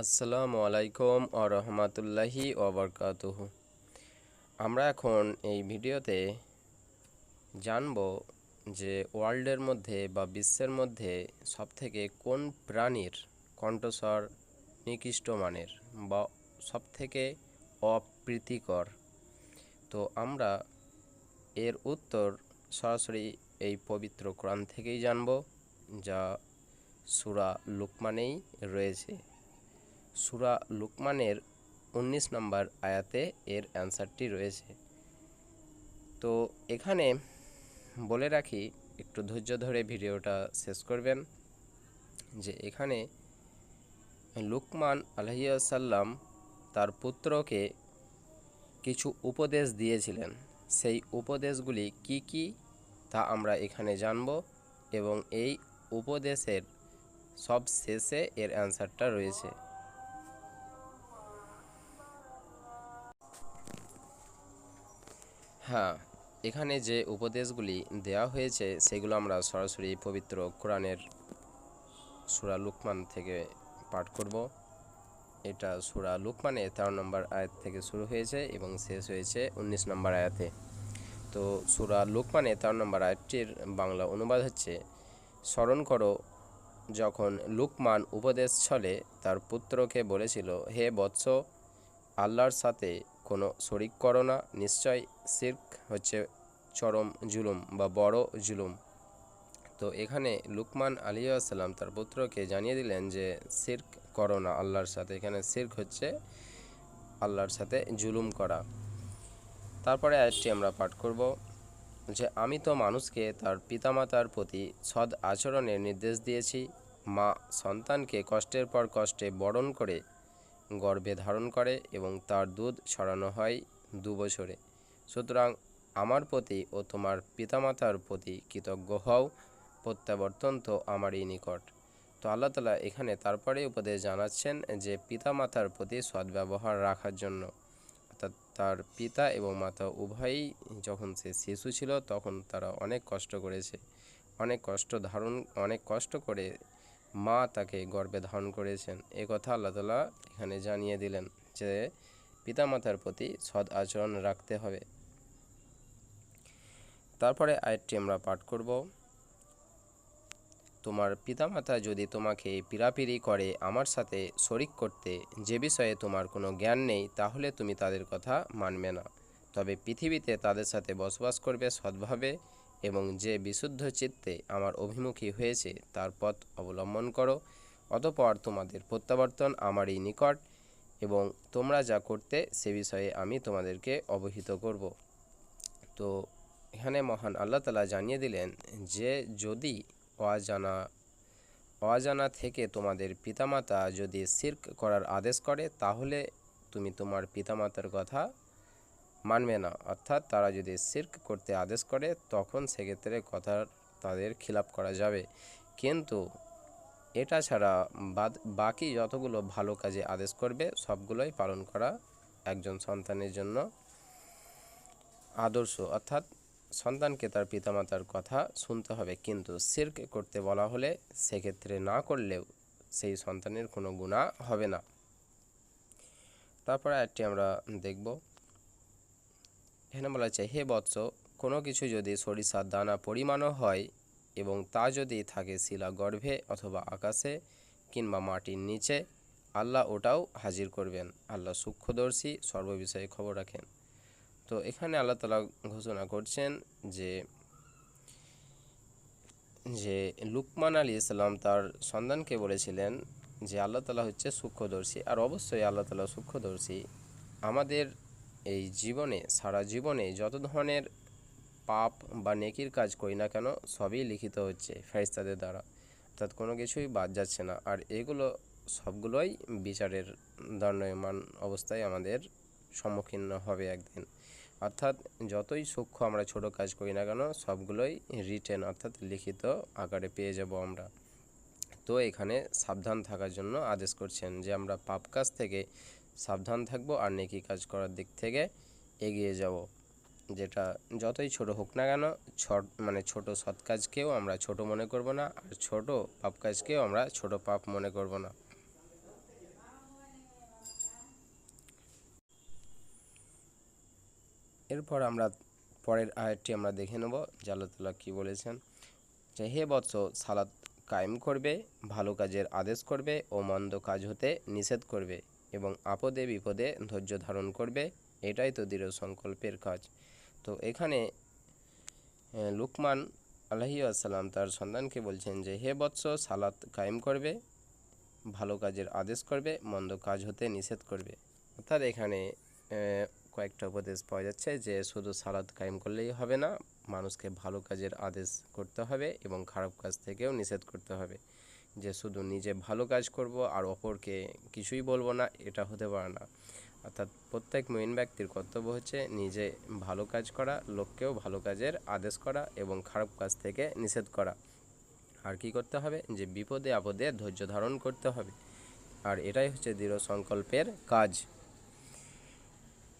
আসসালামু আলাইকুম ও রহমতুল্লাহি ওবরকাতুহ আমরা এখন এই ভিডিওতে জানব যে ওয়ার্ল্ডের মধ্যে বা বিশ্বের মধ্যে সবথেকে কোন প্রাণীর কণ্ঠস্বর নিকৃষ্ট মানের বা সবথেকে অপ্রীতিকর। তো আমরা এর উত্তর সরাসরি এই পবিত্র কোরআন থেকেই জানব, যা সুরা লুকমানেই রয়েছে। সুরা লুকমানের উনিশ নম্বর আয়াতে এর অ্যান্সারটি রয়েছে। তো এখানে বলে রাখি, একটু ধৈর্য ধরে ভিডিওটা শেষ করবেন, যে এখানে লুকমান আলহিয়াসাল্লাম তার পুত্রকে কিছু উপদেশ দিয়েছিলেন। সেই উপদেশগুলি কি কি তা আমরা এখানে জানব এবং এই উপদেশের সব শেষে এর অ্যান্সারটা রয়েছে। হ্যাঁ এখানে যে উপদেশগুলি দেওয়া হয়েছে, সেগুলো আমরা সরাসরি পবিত্র কোরআনের সুরা লুকমান থেকে পাঠ করব। এটা সুরা লুকমানে তেরো নম্বর আয়াত থেকে শুরু হয়েছে এবং শেষ হয়েছে উনিশ নম্বর আয়াতে। তো সুরা লুকমানে তেরো নম্বর আয়াতটির বাংলা অনুবাদ হচ্ছে, স্মরণ করো, যখন লুকমান উপদেশ ছলে তার পুত্রকে বলেছিল, হে বৎস, আল্লাহর সাথে কোনো শরিক করো না। নিশ্চয় সির্ক হচ্ছে চরম জুলুম বা বড় জুলুম। তো এখানে লুকমান আলী আসসালাম তার পুত্রকে জানিয়ে দিলেন যে, সির্ক করো না আল্লাহর সাথে। এখানে সির্ক হচ্ছে আল্লাহর সাথে জুলুম করা। তারপরে আরেকটি আমরা পাঠ করব যে, আমি তো মানুষকে তার পিতামাতার প্রতি সৎ আচরণের নির্দেশ দিয়েছি। মা সন্তানকে কষ্টের পর কষ্টে বরণ করে গর্ভে ধারণ করে এবং তার দুধ ছড়ানো হয় দু বছরে। সুতরাং আমার প্রতি ও তোমার পিতামাতার প্রতি কৃতজ্ঞ হও, প্রত্যাবর্তন তো আমারই নিকট। তো আল্লাহ তালা এখানে তারপরে উপদেশ জানাচ্ছেন যে পিতামাতার প্রতি সদ্ব্যবহার রাখার জন্য। অর্থাৎ তার পিতা এবং মাতা উভয়ই যখন সে শিশু ছিল তখন তারা অনেক কষ্ট করেছে। অনেক কষ্ট ধারণ, অনেক কষ্ট করে মা তাকে গর্বে ধারণ করেছেন। এ কথা আল্লাহ তালা এখানে জানিয়ে দিলেন যে পিতামাতার প্রতি সৎ আচরণ রাখতে হবে। তারপরে আয়াতটি আমরা পাঠ করব। তোমার পিতামাতা যদি তোমাকে পিরাপিরি করে, আমার সাথে শরিক করতে যে বিষয়ে তোমার কোনো জ্ঞান নেই, তাহলে তুমি তাদের কথা মানবে না। তবে পৃথিবীতে তাদের সাথে বসবাস করবে সৎভাবে। এবং যে বিশুদ্ধ চিত্তে আমার অভিমুখী হয়েছে, তার পথ অবলম্বন করো। অতপর তোমাদের প্রত্যাবর্তন আমারই নিকট এবং তোমরা যা করতে সে বিষয়ে আমি তোমাদেরকে অবহিত করব। তো এখানে মহান আল্লাহ তালা জানিয়ে দিলেন যে, যদি অজানা অজানা থেকে তোমাদের পিতামাতা যদি সির্ক করার আদেশ করে, তাহলে তুমি তোমার পিতামাতার কথা মানবে না। অর্থাৎ তারা যদি সির্ক করতে আদেশ করে, তখন সেক্ষেত্রে কথা তাদের খিলাপ করা যাবে। কিন্তু এটা ছাড়া বাদ বাকি যতগুলো ভালো কাজে আদেশ করবে, সবগুলোই পালন করা একজন সন্তানের জন্য আদর্শ। অর্থাৎ সন্তানকে তার পিতামাতার কথা শুনতে হবে। কিন্তু সির্ক করতে বলা হলে সেক্ষেত্রে না করলেও সেই সন্তানের কোনো গুণা হবে না। তারপরে একটি আমরা দেখব। এখানে বলা হচ্ছে হে বৎস, কোনো কিছু যদি সরিষার দানা পরিমাণও হয় এবং তা যদি থাকে শিলা গর্ভে অথবা আকাশে কিংবা মাটির নিচে, আল্লাহ ওটাও হাজির করবেন। আল্লাহ সূক্ষ্মদর্শী, সর্ববিষয়ে খবর রাখেন। তো এখানে আল্লাহ তালা ঘোষণা করছেন যে যে লুকমান আলী ইসলাম তার সন্তানকে বলেছিলেন যে, আল্লাহ তালা হচ্ছে সূক্ষ্মদর্শী। আর অবশ্যই আল্লাহ তালা সূক্ষ্মদর্শী। আমাদের এই জীবনে, সারা জীবনে যত ধরনের পাপ বা নেকির কাজ করি না কেন, সবই লিখিত হচ্ছে ফেরিস্তাদের দ্বারা। অর্থাৎ কোনো কিছুই বাদ যাচ্ছে না। আর এগুলো, সবগুলোই বিচারের দণ্ডয়মান অবস্থায় আমাদের সম্মুখীন হবে একদিন। অর্থাৎ যতই সূক্ষ্ম আমরা ছোট কাজ করি না কেন, সবগুলোই রিটেন অর্থাৎ লিখিত আকারে পেয়ে যাব আমরা। তো এখানে সাবধান থাকার জন্য আদেশ করছেন যে আমরা পাপ কাজ থেকে সাবধান থাকব আর নেকি কাজ করার দিক থেকে এগিয়ে যাব। যেটা যতই ছোট হোক না কেন, ছট মানে ছোট সৎ কাজকেও আমরা ছোট মনে করব না, আর ছোট পাপ কাজকেও আমরা ছোট পাপ মনে করব না। এরপর আমরা পরের আয়টি আমরা দেখে নেব জাল্লাতাল্লাহ কি বলেছেন? যে হে বৎস সালাদ কায়েম করবে, ভালো কাজের আদেশ করবে ও মন্দ কাজ হতে নিষেধ করবে। এবং আপদে বিপদে ধৈর্য ধারণ করবে, এটাই তো দৃঢ় সংকল্পের কাজ। তো এখানে লুকমান আলহি আসসালাম তার সন্তানকে বলছেন যে, হে বৎস, সালাত কায়েম করবে, ভালো কাজের আদেশ করবে, মন্দ কাজ হতে নিষেধ করবে। অর্থাৎ এখানে কয়েকটা উপদেশ পাওয়া যাচ্ছে যে, শুধু সালাদ কায়েম করলেই হবে না, মানুষকে ভালো কাজের আদেশ করতে হবে এবং খারাপ কাজ থেকেও নিষেধ করতে হবে। যে শুধু নিজে ভালো কাজ করব আর অপরকে কিছুই বলব না, এটা হতে পারে না। অর্থাৎ প্রত্যেক মেইন ব্যক্তির কর্তব্য হচ্ছে নিজে ভালো কাজ করা, লোককেও ভালো কাজের আদেশ করা এবং খারাপ কাজ থেকে নিষেধ করা। আর কি করতে হবে? যে বিপদে আপদে ধৈর্য ধারণ করতে হবে। আর এটাই হচ্ছে দৃঢ় সংকল্পের কাজ।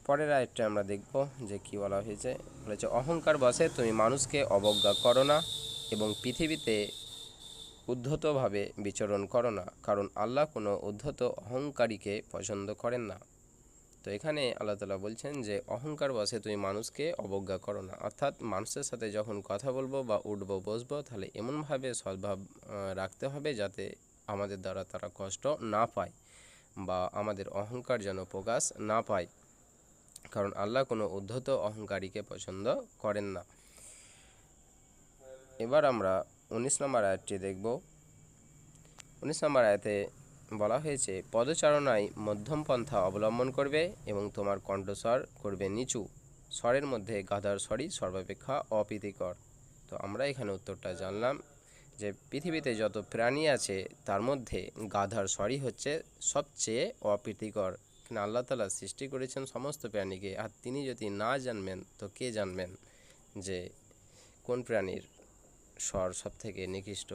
পরের আরেকটা আমরা দেখব যে কি বলা হয়েছে। বলেছে, অহংকার বসে, তুমি মানুষকে অবজ্ঞা করো না এবং পৃথিবীতে উদ্ধতভাবে বিচরণ করো না, কারণ আল্লাহ কোনো উদ্ধত অহংকারীকে পছন্দ করেন না। তো এখানে আল্লাহ তালা বলছেন যে, অহংকার বসে তুমি মানুষকে অবজ্ঞা করো না। অর্থাৎ মানুষের সাথে যখন কথা বলব বা উঠবো বসবো, তাহলে এমনভাবে সদ্ভাব রাখতে হবে যাতে আমাদের দ্বারা তারা কষ্ট না পায় বা আমাদের অহংকার যেন প্রকাশ না পায়। কারণ আল্লাহ কোনো উদ্ধত অহংকারীকে পছন্দ করেন না। এবার আমরা উনিশ নম্বর আয়াতটি দেখব। উনিশ নম্বর আয়াতে বলা হয়েছে, পদচারণায় মধ্যম পন্থা অবলম্বন করবে এবং তোমার কণ্ঠস্বর করবে নিচু। স্বরের মধ্যে গাধার স্বরই সর্বাপেক্ষা অপ্রীতিকর। তো আমরা এখানে উত্তরটা জানলাম যে, পৃথিবীতে যত প্রাণী আছে, তার মধ্যে গাধার স্বরই হচ্ছে সবচেয়ে অপ্রীতিকর। কেন আল্লাহ তালা সৃষ্টি করেছেন সমস্ত প্রাণীকে, আর তিনি যদি না জানবেন, তো কে জানবেন যে কোন প্রাণীর স্বর সব থেকে নিকৃষ্ট।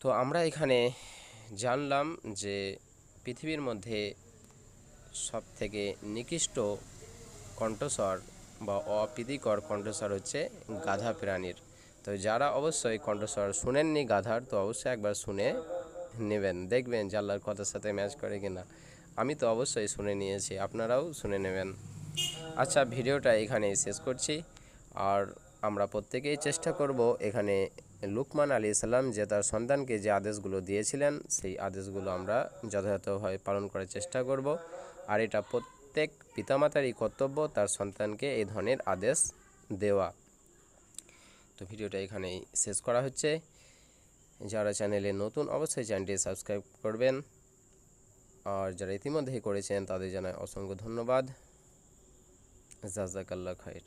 তো আমরা এখানে জানলাম যে পৃথিবীর মধ্যে সব থেকে নিকৃষ্ট কণ্ঠস্বর বা অপ্রীতিকর কণ্ঠস্বর হচ্ছে গাধা প্রাণীর। তো যারা অবশ্যই কণ্ঠস্বর শুনেননি গাধার, তো অবশ্যই একবার শুনে নেবেন। দেখবেন যে আল্লাহর কথার সাথে ম্যাচ করে কিনা। আমি তো অবশ্যই শুনে নিয়েছি, আপনারাও শুনে নেবেন। আচ্ছা ভিডিওটা এখানেই শেষ করছি। আর আমরা প্রত্যেকেই চেষ্টা করব এখানে লুকমান আলী সাল্লাম যে তার সন্তানকে যে আদেশগুলো দিয়েছিলেন, সেই আদেশগুলো আমরা যথাযথভাবে পালন করার চেষ্টা করব। আর এটা প্রত্যেক পিতামাতারই কর্তব্য তার সন্তানকে এই ধরনের আদেশ দেওয়া। তো ভিডিওটা এখানেই শেষ করা হচ্ছে। যারা চ্যানেলে নতুন অবশ্যই চ্যানেলটি সাবস্ক্রাইব করবেন। আর যারা ইতিমধ্যেই করেছেন, তাদের জানাই অসংখ্য ধন্যবাদ। জাজাকাল্লা খায়ের